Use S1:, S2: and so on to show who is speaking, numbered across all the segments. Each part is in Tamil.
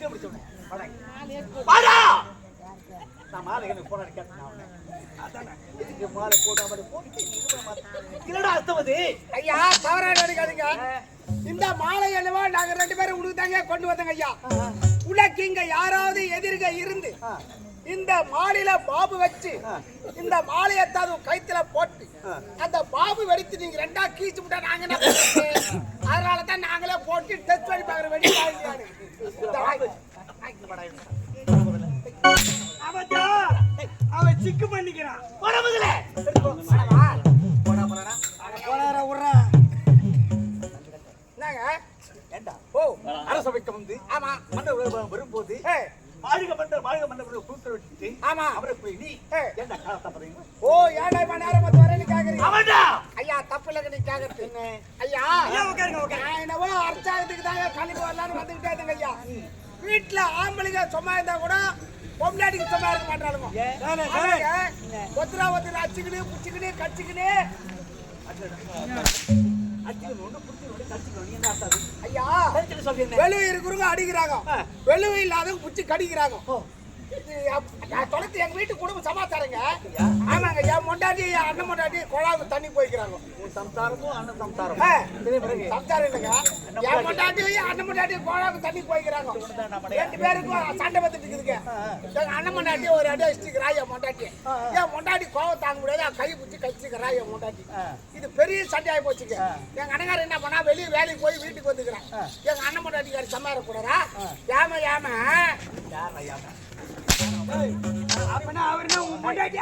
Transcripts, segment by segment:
S1: டேய்
S2: ரெண்டு பிடிச்சவனே வாடா. நான் மாலை எனக்கு போன கேட்டேன் அவனை அதானே. இதுக்கு மாலை போடாம போட்டு இல்லடா அர்த்தம் அது.
S3: ஐயா தவறா நினைக்காதீங்க இந்த மாலை அல்லவா நாங்க ரெண்டு பேரும் உங்களுக்கு தாங்க கொண்டு வந்தோங்க ஐயா. உனக்கு இங்க யாராவது எதிர்க இருந்து. இந்த மாலையில பாபு வச்சு. இந்த மாலையை தாது கைத்துல போட்டு. அந்த பாபு வெடித்து நீங்க ரெண்டா கீச்சு விட்டா நாங்க என்ன பண்றது? அதனால தான் நாங்களே போட்டு டெஸ்ட் பண்ணி பாக்குற வெடி
S1: அவன் சிக்கு பண்ணிக்கிறான்.
S2: போடா
S3: ஆமா.
S2: அவரை போய் நீ. என்ன காலத்தை பாருங்க
S3: ஓ ஏன்டா இவ்வளவு நேரம் பார்த்து வரேன்னு கேக்குறீங்க?
S2: அவன்டா!
S3: ஐயா தப்பு இல்லைங்க நீ கேக்குறது. ஐயா.
S1: ஐயா, உட்காருங்க, உட்காருங்க.
S3: நான் என்னவோ அர்ச்சாகத்துக்கு தாங்க கல்விக்கு வரலான்னு வந்துகிட்டே இருந்தேங்க ஐயா. வீட்டுல ஆம்பளைங்க சும்மா இருந்தா கூட பொம்னாடிக்கு சும்மா இருக்க மாட்டாளுங்க. ஒத்துரா ஒத்துரா அச்சுக்கினு புச்சுக்கினு கச்சிக்கினு வெளுவை இருக்கிறவங்க அடிக்கிறாங்க.
S2: ஆ.
S3: வெளுவை இல்லாதவங்க புச்சு கடிக்கிறாங்க. தொலைத்து எங்க வீட்டு குடும்ப சமாச்சாரங்க. ஆமாங்க என் மொண்டாட்டி அண்ணன் மொண்டாட்டி குழாவுக்கு தண்ணி போய்க்கிறாங்க.
S2: சம்சாரமும் அண்ணன் சம்சாரம்
S3: சம்சாரம் இல்லைங்க. என் மொண்டாட்டி அண்ணன் மொண்டாட்டி குழாவுக்கு தண்ணி போய்க்கிறாங்க. ரெண்டு பேருக்கும் சண்டை பார்த்துட்டு இருக்குதுங்க. அண்ணன் மொண்டாட்டி ஒரு அடி அடிச்சுக்கிறா என் மொண்டாட்டி. என் மொண்டாட்டி கோவம் தாங்க முடியாது. கை பிடிச்சி கடிச்சுக்கிறா என் மொண்டாட்டி. இது பெரிய சண்டை ஆகி போச்சுங்க. எங்க அண்ணங்காரர் என்ன பண்ணா வெளியே வேலைக்கு போய் வீட்டுக்கு வந்துக்கிறான் எங்க அண்ணன் மொண்டாட்டிக்காரி சம்மார கூடாரா ஏம ஏம.
S2: யார் ஐயா
S1: அப்பனா அவர்னா உன் பொண்டாட்டி?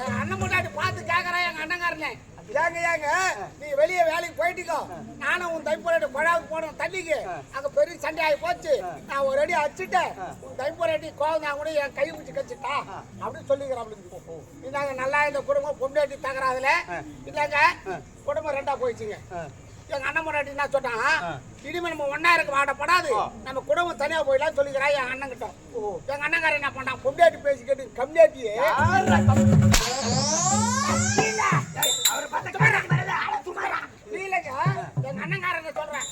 S3: என் அண்ணன் முன்னாடி பார்த்து கேக்குறேன் எங்க அண்ணங்காரனே. ஏங்க ஏங்க நீ வெளியே வேலைக்கு போயிட்டுக்கோ. நானும் உன் தைப்பொராட்டி குழாவுக்கு போனோம் தண்ணிக்கு. அங்க பெரிய சண்டை ஆகி போச்சு. நான் ஒரு அடி அடிச்சுட்டேன். உன் தைப்பொராட்டி கோவம் நான் கூட என் கை பிடிச்சி கச்சிட்டா அப்படின்னு சொல்லிக்கிறேன் இந்தாங்க நல்லா இந்த குடும்பம் பொண்டாட்டி தகராதுல இந்தாங்க குடும்பம் ரெண்டா போயிடுச்சுங்க. எங்க அண்ணன் முன்னாடி என்ன சொன்னான் இனிமே நம்ம ஒன்னா இருக்க வாடப்படாது. நம்ம குடும்பம் தனியா போயிடலாம் சொல்லிக்கிறான் என் அண்ணன் கிட்ட எங்க அண்ணங்காரன் என்ன பண்ணான் பொண்டாட்டி பேசி கேட்டு கம்மியாட்டியே. எங்க சொல்றேன்?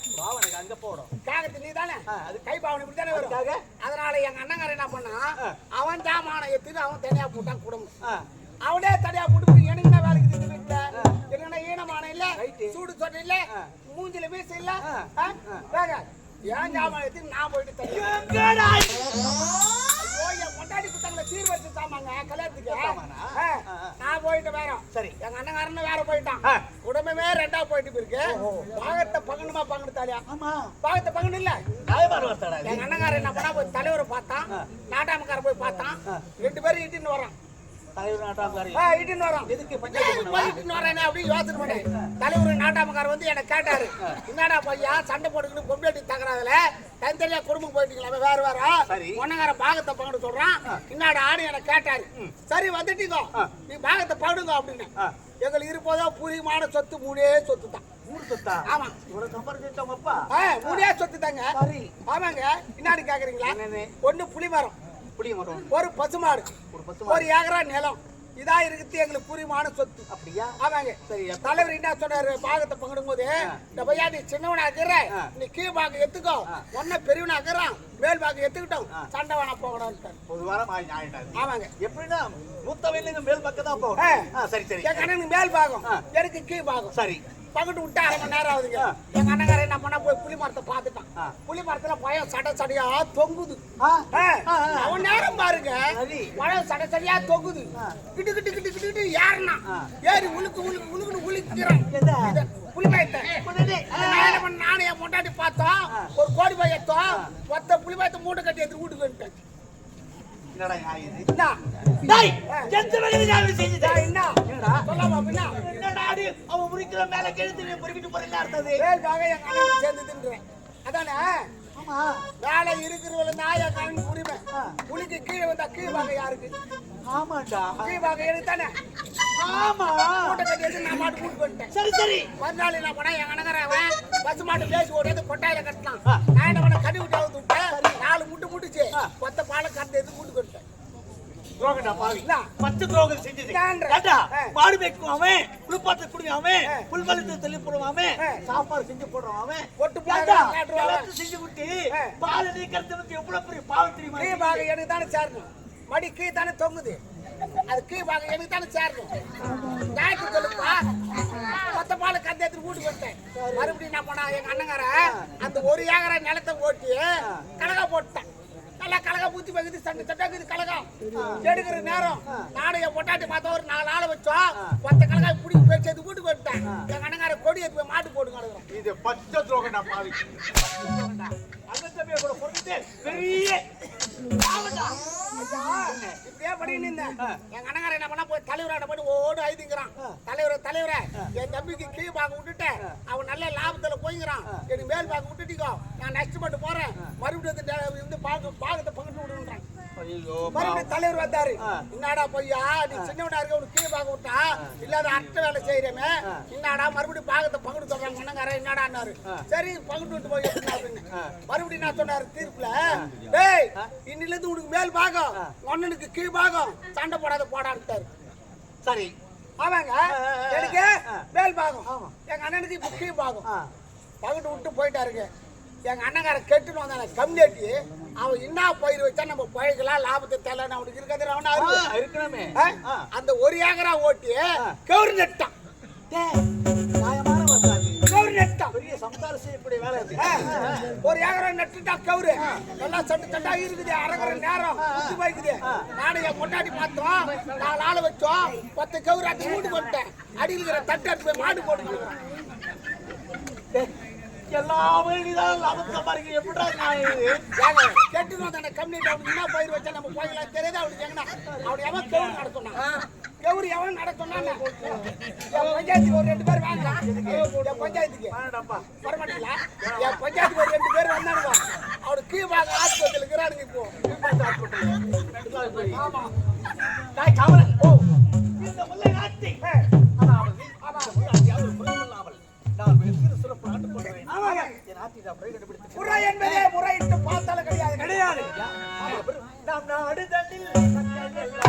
S2: அங்க போடும்
S3: காகத்து நீ தானே?
S2: அது-
S3: கை பாவனை இப்படி தானே வரும்? அதனால எங்க அண்ணங்காரன் என்ன பண்ணான்?
S2: ஆ.
S3: அவன் ஜாமான எடுத்துட்டு அவன் தனியா போட்டான் குடும்பம். அவனே தனியா போட்டு எனக்கு வீட்டுல என்ன ஈனமான இல்ல. சூடு சொட்டு இல்ல. மூஞ்சில வீச இல்ல ஏன் ஜாமான நான் போயிட்டு தனியா
S2: எங்கடா?
S3: ஐயோ, என் பொண்டாட்டி குத்தாங்கள சீர் வச்சு சாமாங்க கல்யாணத்துக்கு. நான் போயிட்டு வேற
S2: சரி.
S3: எங்க அண்ணங்காரன் வேற போயிட்டான். குடும்பமே ரெண்டா போயிட்டு இருக்கு. பாகத்தை பங்கணுமா பங்கனு தாலியா
S2: ஆமா.
S3: பாகத்தை பங்கணும் இல்ல. எங்க அண்ணங்காரன் என்ன பண்ணா போய் தலைவரை பார்த்தான்.
S2: ஆ.
S3: நாட்டாமக்காரன் போய் பார்த்தான். ரெண்டு பேரும் இட்டுன்னு வரான்.
S2: தலைவர் நாட்டாம்காரி
S3: ஆ, இட்டுன்னு வரான்
S2: எதுக்கு
S3: இட்டுன்னு வரேனே அப்படின்னு யோசனை பண்ணேன். தலைவர் நாட்டாமக்காரர் வந்து என்ன கேட்டாரு. என்னடா பையா சண்டை போட்டுக்கிட்டு பொம்பளை தகராதுல தனித்தனியா குடும்பம் போயிட்டீங்களா வேற வேற.
S2: சரி.
S3: ஒன்னங்கார பாகத்தை பங்கிட்டு சொல்றான். என்னடா ஆடு என்ன கேட்டாரு. சரி வந்துட்டீங்க நீ பாகத்தை பங்கிடுங்க அப்படின்னு. எங்களுக்கு இருப்பதோ பூரிமான சொத்து மூணே சொத்து தான்.
S2: ஊர் சொத்தா?
S3: ஆமா.
S2: இவ்வளவு சம்பாதிச்சு உங்க அப்பா?
S3: ஆ, மூணே சொத்து தாங்க.
S2: சரி.
S3: ஆமாங்க. பின்னாடி கேக்குறீங்களா? ஒண்ணு புளிமரம்.
S2: புளிய மரம்
S3: ஒரு பசுமாடு.
S2: ஒரு பத்து
S3: ஒரு ஏக்கரா நிலம். இதா இருக்குது எங்களுக்கு பூரிமான சொத்து.
S2: அப்படியா?
S3: ஆமாங்க.
S2: சரி,
S3: தலைவர் என்ன சொன்னாரு? பாகத்தை பங்கிடும் போது இந்த பையா நீ சின்னவனா இருக்கிற. நீ கீழ் பாகம் எத்துக்கோ. ஒன்ன பெரியவனா இருக்கிறான். மேல் பாகம் எத்துக்கிட்டோம். சண்டை வேணா போகணும்னு
S2: ஒரு வாரம்
S3: ஆமாங்க.
S2: எப்படின்னா மூத்த வயலுங்க மேல் பக்கம் தான்
S3: ஆ.
S2: போகணும் ஆ, சரி சரி.
S3: என் அண்ணனுக்கு மேல் பாகம். எனக்கு கீழ் பாகம்.
S2: சரி.
S3: பங்கிட்டு விட்டு அரை மணி நேரம் ஆகுதுங்க. எங்க அண்ணங்காரன் என்ன பண்ணா போய் புளி மரத்தை பார்த்துட்டான். புளி மரத்துல பயம் சடை சடையா தொங்குது. அவன் நேரம் பாருங்க. பழம் சடை சரியா தொங்குது. கிட்டு கிட்டு கிட்டு கிட்டு கிட்டு ஏறினா. ஏறி உழுக்கு உழுக்கு உழுக்குன்னு உழுக்கிறான். என்ன பண்ண? நானும் என் பொண்டாட்டி பார்த்தோம். ஒரு கோடி பாய் எடுத்தோம். மொத்த புலிபாயத்தை மூட்டை கட்டி எடுத்து வீட்டுக்கு வந்துட்டேன்
S2: என்னடா இது? டேய், எந்த வகையில நியாயம் செஞ்சது?
S3: டேய், என்ன?
S2: என்னடா?
S3: சொல்லாமா பின்ன?
S2: என்னடா அது? அவன் முறிக்கிற மேல கெழுத்து நீ பொறுக்கிட்டு போறீங்க அர்த்தது
S3: எங்க அண்ணன் சேர்ந்ததுன்ற இருக்கிறேன் அதானே?
S2: ஆமா.
S3: வேலை இருக்கிறவங்க நாயா கரண்ட் உரிமை
S2: ஆ.
S3: புலிக்கு கீழே வந்தா கீழ் வாங்க யாருக்கு?
S2: ஆமாண்டா.
S3: கீழ் வாங்க எனக்கு தானே
S2: ஆமா
S3: கட்டி நான் மாட்டு கூட்டு வந்துட்டேன்.
S2: சரி சரி.
S3: மறுநாள் என்ன பண்ணா என் அணங்கறவன் பசு மாட்டு பேசி ஓடியாந்து கொட்டாயில கட்டினான்
S2: ஆ.
S3: நான் என்ன பண்ண கட்டி விட்டு கொத்த பாலை கறந்து எடுத்து கூட்டு வந்துட்டேன்.
S2: துரோகம்டா பாவி? பத்து துரோகம் செஞ்சது
S3: ஆ.
S2: மாடு மேய்க்கும் அவன் குளிப்பாத்து குடி அவன்
S3: ஆ.
S2: புல்வெளித்து தள்ளி போடுவான் அவன். சாப்பாடு செஞ்சு போடுவான் அவன்.
S3: ஒட்டு.
S2: எல்லாத்தையும் செஞ்சு விட்டு. பால் நீக்கிறது வந்து எவ்வளவு பெரிய பாவம் தெரியுமா?
S3: கீ பாக எனக்கு தானே சேரணும். மடி கீ தானே தொங்குது. அது கீ பாக எனக்கு தானே சேரணும். ஞாயிற்று சொல்லுப்பா. மொத்த பாலை கறந்து எடுத்து வீட்டுக்கு வந்துட்டேன். மறுபடியும் என்ன பண்ணா எங்க அண்ணங்கார அந்த ஒரு ஏக்கரை நிலத்தை ஓட்டி கலகா போட்டான். நல்லா கலகா பூச்சி பகுதி சண்டை சட்டாக்குது கலகா எடுக்கிற நேரம் நானும் என் பொட்டாட்டி மாத்த ஒரு நாலு ஆளை வச்சோம் பத்த கலகா பிடிச்சி போய் சேர்த்து வீட்டுக்கு வந்துட்டேன் எங்க அண்ணங்கார கொடி எடுத்து போய் மாட்டு போட்டு கிடக்குறோம்
S2: இது பச்சை கூட பொறுத்து பெரிய.
S3: இப்படியே பண்ணிட்டு இருந்தேன். என்ன பண்ணா, போய் தலைவராண்ட போயிட்டு ஓடு ஐதுங்கிறான். தலைவரே, தலைவரே, என் தம்பிக்கு கீழ் விட்டுட்டேன். அவன் நல்ல லாபத்துல போய்ங்கிறான். எனக்கு மேல் பாகம் விட்டுட்டீங்க. நான் மட்டும் போறேன். மறுபடியும் வந்து டே- வந்து பாக- பாகத்தை பங்கிட்டு விடுன்றான்.
S2: ஐயோ
S3: மறுபடியும் தலைவர் வந்தாரு. என்னடா பொய்யா, நீ சின்னவனா இருக்க, உனக்கு கீழ் பாகம் விட்டா, இல்லாத அட்டை வேலை செய்றேமே. என்னடா மறுபடியும் பாகத்தை பங்கிட்டு சொல்றாங்க. அண்ணங்காரன், என்னடான்னாரு. சரி பங்கிட்டு விட்டு போய் அப்படின்னு. மறுபடியும் நான் சொன்னாரு தீர்ப்புல? டேய் இன்னில இருந்து உனக்கு மேல் பாகம். ஒன்னனுக்கு கீழ் பாகம். சண்டை போடாத போடான்ட்டாரு
S2: சரி.
S3: ஆமாங்க. எனக்கு மேல் பாகம். எங்க அண்ணனுக்கு இப்ப கீழ் பாகம்.
S2: ஆ.
S3: பகிட்டு விட்டு போயிட்டாருங்க. எங்க அண்ணங்கார கெட்டுன்னு வந்தான கம்யூனிட்டி அவன் என்ன பயிர் வச்சா நம்ம பழகலாம் லாபத்தை தரலாம் அவனுக்கு இருக்காது அவன
S2: இருக்கணுமே.
S3: அந்த ஒரு ஏக்கரா ஓட்டி கவுரு நட்டான். கவுரு நட்டான்.
S2: பெரிய சம்சாரம் செய்யக்கூடிய வேலை
S3: ஒரு ஏக்கரை நட்டுட்டா கவுரு. நல்லா சட்டு சட்டா இருக்குது அரங்கற நேரம் குத்தி போய்க்குது. நானும் என் பொட்டாட்டி பார்த்தோம் நாலு ஆளை வச்சோம் பத்து கவுரு அடி மூட்டு போட்டேன் அடியில் இருக்கிற தட்டு எடுத்து போய் மாடு போட்டு
S2: எல்லாமே நீதான் லாபம் சம்பாதிக்க எப்படிடா நியாயம் இது?
S3: ஏங்க கெட்டு வந்தான கம்யூனிட்டி அவனுக்கு என்ன பயிர் வச்சா நம்ம போய்க்கலாம் தெரியாது அவனுக்கு எங்கனா அவன் எவன் கவுரு நடத்தணும் கவுரு எவன் பஞ்சாயத்துக்கு ஒரு ரெண்டு பேர் வாங்க. என் பஞ்சாயத்துக்கு.
S2: வேணாம்ப்பா.
S3: வரமாட்டீங்களா? என் பஞ்சாயத்துக்கு ஒரு ரெண்டு பேர் வந்தானுங்க. அவனுக்கு கீழ்பாக ஆஸ்பத்திரியில் இருக்கிறானுங்க இப்போ. ஆமா.
S2: டேய், காவலன். நாம் நாடு தண்ணில் மக்கள் எல்லாம்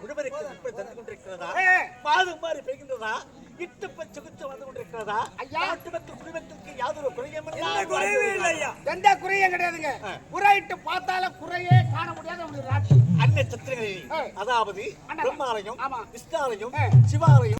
S2: இப்படி தந்து கொண்டிருக்கிறதா. மாதம் மாறி பெய்கின்றதா இட்டு பச்சை குத்து வந்து கொண்டிருக்கிறதா
S3: ஐயா.
S2: நாட்டு குடிமக்களுக்கு யாதொரு குறையும்
S1: ஐயா
S3: எந்த குறையும் கிடையாதுங்க குறையிட்டு பார்த்தாலும் குறையே காண முடியாது ராட்சி
S2: அன்ன சத்திரங்களில். அதாவது. பிரம்மாலயம். விஷ்ணாலயம். சிவாலயம்